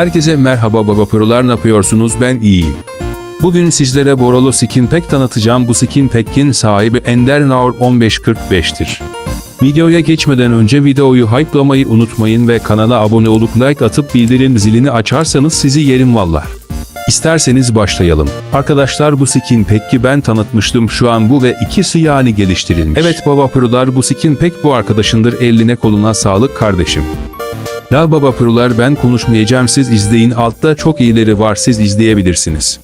Herkese merhaba baba prolar ne yapıyorsunuz ben iyiyim. Bugün sizlere Borolo Skin Pack tanıtacağım bu Skin Pack'in sahibi Ender Naur 1545'tir. Videoya geçmeden önce videoyu hype'lamayı unutmayın ve kanala abone olup like atıp bildirim zilini açarsanız sizi yerim vallah. İsterseniz başlayalım. Arkadaşlar bu skin pack'i ben tanıtmıştım şu an bu ve ikisi yani geliştirilmiş. Evet baba prolar bu skin pack bu arkadaşındır eline koluna sağlık kardeşim. La baba prolar ben konuşmayacağım siz izleyin altta çok iyileri var siz izleyebilirsiniz.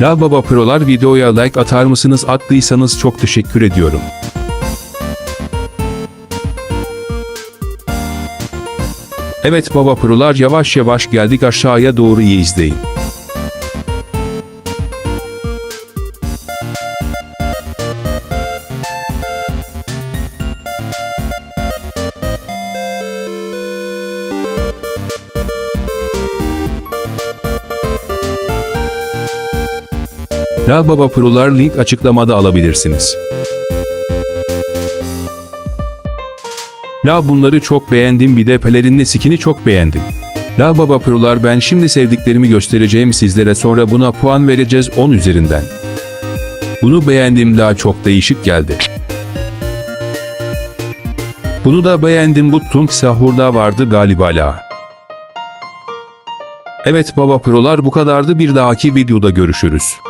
La baba prolar videoya like atar mısınız attıysanız çok teşekkür ediyorum. Evet baba prolar yavaş yavaş geldik aşağıya doğru iyi izleyin. La Baba Pro'lar link açıklamada alabilirsiniz. La bunları çok beğendim bir de pelerinli skini çok beğendim. La Baba Pro'lar ben şimdi sevdiklerimi göstereceğim sizlere sonra buna puan vereceğiz 10 üzerinden. Bunu beğendim daha çok değişik geldi. Bunu da beğendim bu Tung Sahur'da vardı galiba la. Evet baba prolar bu kadardı bir dahaki videoda görüşürüz.